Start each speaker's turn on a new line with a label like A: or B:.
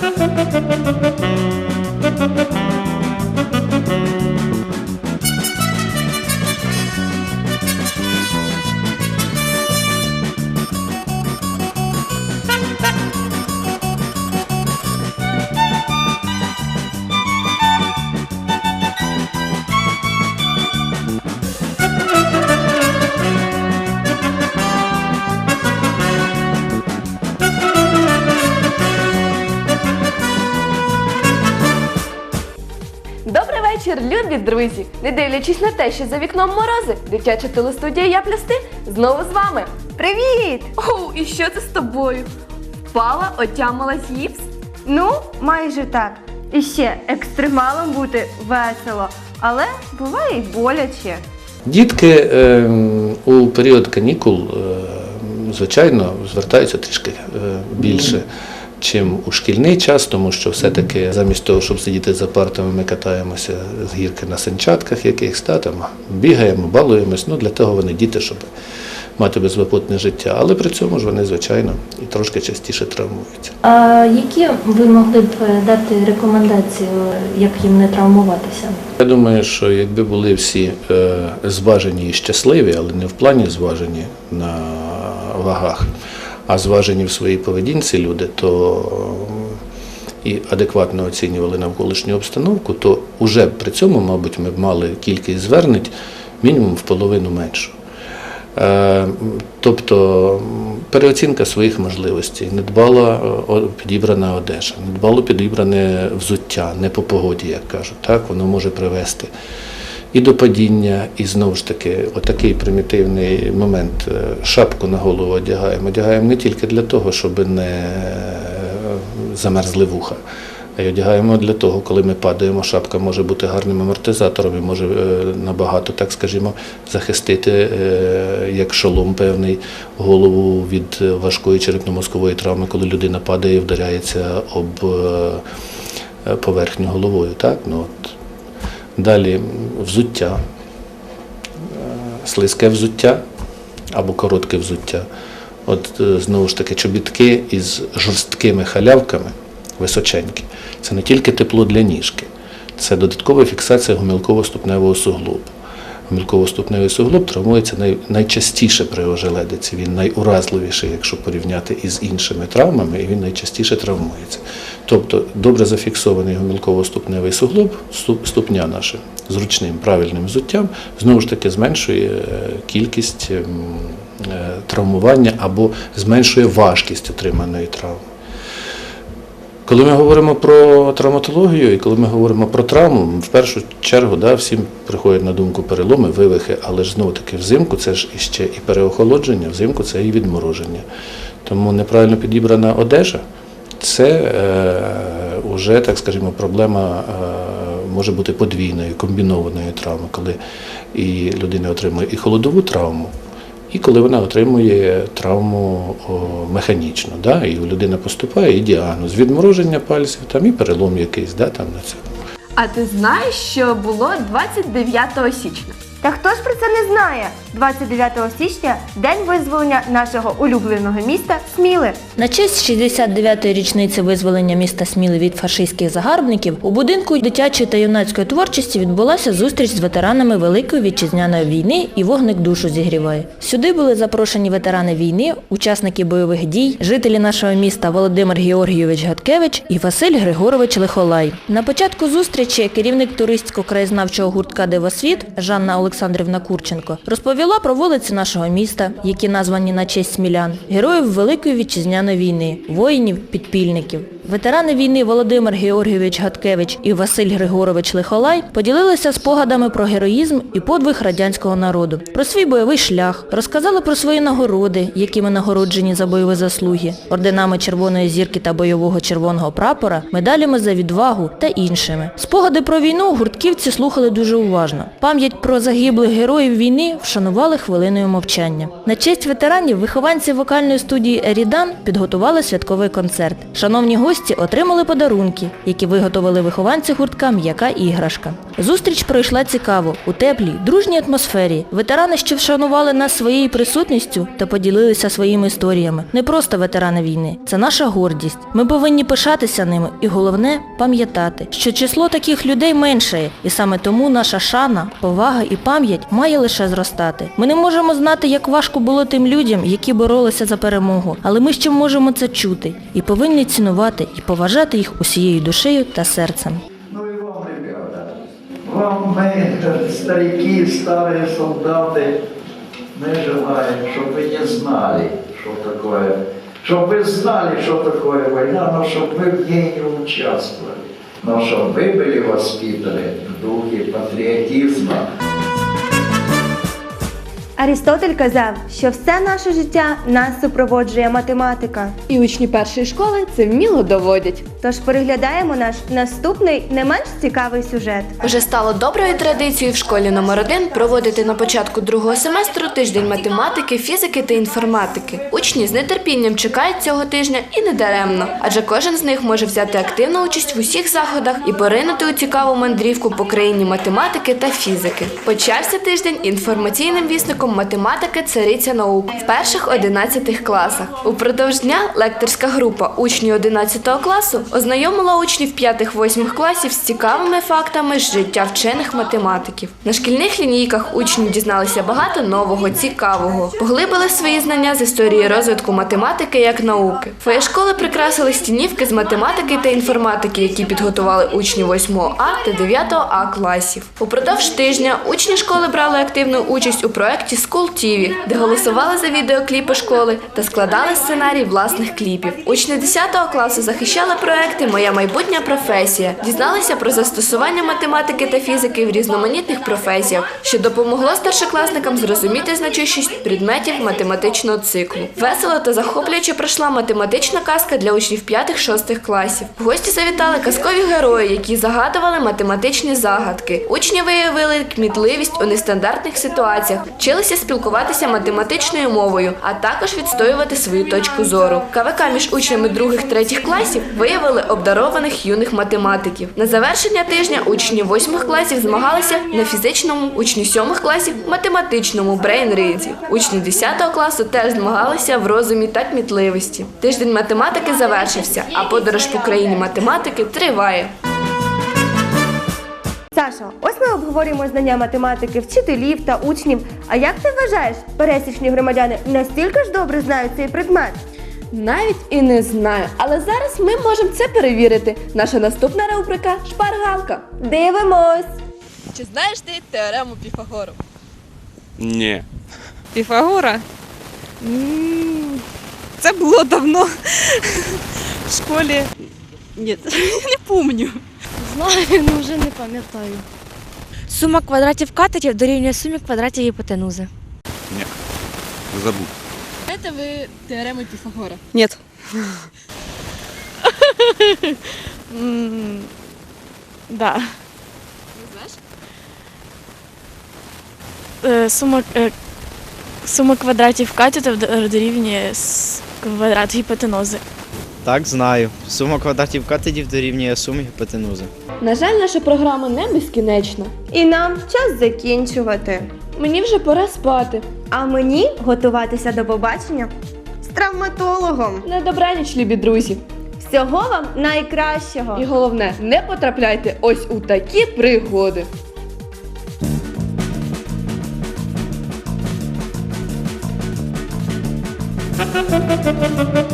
A: Thank you. Вечір, любі друзі! Не дивлячись на те, що за вікном морози, дитяча телестудія Я Плюсти знову з вами.
B: Привіт!
A: Оу, і що це з тобою? Впала, отямилась гіпс?
B: Ну, майже так. І ще екстремалом бути весело, але буває й боляче.
C: Дітки е, у період канікул, е, звичайно, звертаються трішки е, більше, чим у шкільний час, тому що все-таки замість того, щоб сидіти за партами, ми катаємося з гірки на санчатках якихось, та, там, бігаємо, балуємось. Ну, для того вони діти, щоб мати безвипутне життя. Але при цьому ж вони, звичайно, і трошки частіше травмуються.
D: А які ви могли б е, дати рекомендацію, як їм не травмуватися?
C: Я думаю, що якби були всі е, зважені і щасливі, але не в плані зважені на вагах, а зважені в своїй поведінці люди, то і адекватно оцінювали навколишню обстановку, то вже при цьому, мабуть, ми б мали кількість звернень мінімум в половину меншу. Е, Тобто переоцінка своїх можливостей, недбала е, підібрана одежа, недбало підібране взуття, не по погоді, як кажуть. Так, воно може привести і до падіння, і знову ж таки, отакий примітивний момент. е, Шапку на голову одягаємо. Одягаємо не тільки для того, щоб не е, замерзли вуха. А й одягаємо для того, коли ми падаємо, шапка може бути гарним амортизатором і може е, набагато, так скажімо, захистити, як шолом певний, голову від важкої черепно-мозкової травми, коли людина падає і вдаряється об поверхню головою. Так? Ну, от. Далі взуття, Е, слизьке взуття або коротке взуття. От е, знову ж таки чобітки із жорсткими халявками, височенькі. Це не тільки тепло для ніжки, це додаткова фіксація гомілково-ступневого суглобу. Гомілково-ступневий суглоб травмується най, найчастіше при ожеледиці. Він найуразливіший, якщо порівняти із іншими травмами, і він найчастіше травмується. Тобто добре зафіксований гомілково-ступневий суглоб, ступня наша зручним правильним взуттям, знову ж таки зменшує е, кількість ем, е, травмування або зменшує важкість отриманої травми. Коли ми говоримо про травматологію і коли ми говоримо про травму, в першу чергу да, всім приходять на думку переломи, вивихи, але ж знову таки взимку це ж іще і переохолодження, взимку це і відмороження. Тому неправильно підібрана одежа це е, вже, так скажімо, проблема е, може бути подвійною, комбінованою травми, коли і людина отримує і холодову травму, і коли вона отримує травму механічну, да, і людина поступає і діагноз відмороження пальців, там і перелом якийсь, да, там на цьому.
A: А ти знаєш, що було 29 січня?
B: Та хто ж про це не знає? 29 січня день визволення нашого улюбленого міста Сміли.
D: На честь 69-ї річниці визволення міста Сміли від фашистських загарбників у будинку дитячої та юнацької творчості відбулася зустріч з ветеранами Великої вітчизняної війни і вогник душу зігріває. Сюди були запрошені ветерани війни, учасники бойових дій, жителі нашого міста Володимир Георгійович Гаткевич і Василь Григорович Лихолай. На початку зустрічі керівник туристсько-краєзнавчого гуртка Дивосвіт Жанна Олександрівна Курченко розповіла про вулиці нашого міста, які названі на честь смілян, героїв Великої вітчизняної війни, воїнів, підпільників. Ветерани війни Володимир Георгійович Гаткевич і Василь Григорович Лихолай поділилися спогадами про героїзм і подвиг радянського народу, про свій бойовий шлях, розказали про свої нагороди, якими нагороджені за бойові заслуги, орденами Червоної зірки та бойового червоного прапора, медалями за відвагу та іншими. Спогади про війну гуртківці слухали дуже уважно. Пам'ять про загиблих героїв війни вшанували хвилиною мовчання. На честь ветеранів вихованці вокальної студії Ерідан підготували святковий концерт. Шановні гості отримали подарунки, які виготовили вихованці гуртка М'яка іграшка. Зустріч пройшла цікаво, у теплій, дружній атмосфері. Ветерани, що вшанували нас своєю присутністю та поділилися своїми історіями. Не просто ветерани війни, це наша гордість. Ми повинні пишатися ними і головне пам'ятати, що число таких людей меншає, і саме тому наша шана, повага і пам'ять має лише зростати. Ми не можемо знати, як важко було тим людям, які боролися за перемогу, але ми ще можемо це чути і повинні цінувати і поважати їх усією душею та серцем.
E: Ну и вам, ребята, вам мы, э, старики, старые солдаты, мы желаем, чтобы вы не знали, что такое, чтобы вы знали, что такое война, но чтобы вы в ней не участвовали, но чтобы вы были воспитаны в духе патриотизма.
B: Арістотель казав, що все наше життя нас супроводжує математика.
A: І учні першої школи це вміло доводять.
B: Тож переглядаємо наш наступний не менш цікавий сюжет.
A: Вже стало доброю традицією в школі номер 1 проводити на початку другого семестру тиждень математики, фізики та інформатики. Учні з нетерпінням чекають цього тижня і не даремно, адже кожен з них може взяти активну участь в усіх заходах і поринути у цікаву мандрівку по країні математики та фізики. Почався тиждень інформаційним вісником математики цариця наук в перших 11 класах. Упродовж дня лекторська група учнів 11 класу ознайомила учнів 5-8 класів з цікавими фактами з життя вчених математиків. На шкільних лінійках учні дізналися багато нового, цікавого, поглибили свої знання з історії розвитку математики як науки. Фоє школи прикрасили стінівки з математики та інформатики, які підготували учні 8 А та 9 А класів. Упродовж тижня учні школи брали активну участь у проєкті School TV, де голосували за відеокліпи школи та складали сценарій власних кліпів. Учні 10 класу захищали проекти Моя майбутня професія, дізналися про застосування математики та фізики в різноманітних професіях, що допомогло старшокласникам зрозуміти значущість предметів математичного циклу. Весело та захоплююче пройшла математична казка для учнів 5-6 класів. В гості завітали казкові герої, які загадували математичні загадки. Учні виявили кмітливість у нестандартних ситуаціях, вчилися спілкуватися математичною мовою, а також відстоювати свою точку зору. КВК між учнями других-третіх класів виявили обдарованих юних математиків. На завершення тижня учні восьмих класів змагалися на фізичному, учні сьомих класів математичному брейн-ризі. Учні 10 класу теж змагалися в розумі та кмітливості. Тиждень математики завершився, а подорож по країні математики триває.
B: Саша, ось ми обговорюємо знання математики, вчителів та учнів. А як ти вважаєш, пересічні громадяни настільки ж добре знають цей предмет?
A: Навіть і не знаю, але зараз ми можемо це перевірити. Наша наступна рубрика Шпаргалка.
B: Дивимось!
A: Чи знаєш ти теорему Піфагору?
F: Ні.
G: Піфагора? М, Це було давно в школі. Ні, не помню.
H: Знаю, але вже не пам'ятаю. Сума квадратів катетів дорівнює сумі квадратів гіпотенузи.
F: Ні. Забув.
A: Знаєте ви теорему Піфагора?
G: Ні. М, Да.
A: знаєш?
I: Е, Сума, е, сума квадратів катетів дорівнює квадрат гіпотенузи.
J: Так, знаю. Сума квадратів катетів дорівнює сумі гіпотенузи.
A: На жаль, наша програма не безкінечна.
B: І нам час закінчувати.
A: Мені вже пора спати.
B: А мені готуватися до побачення з травматологом.
A: На добраніч, любі друзі.
B: Всього вам найкращого!
A: І головне, не потрапляйте ось у такі пригоди.
B: Дякую.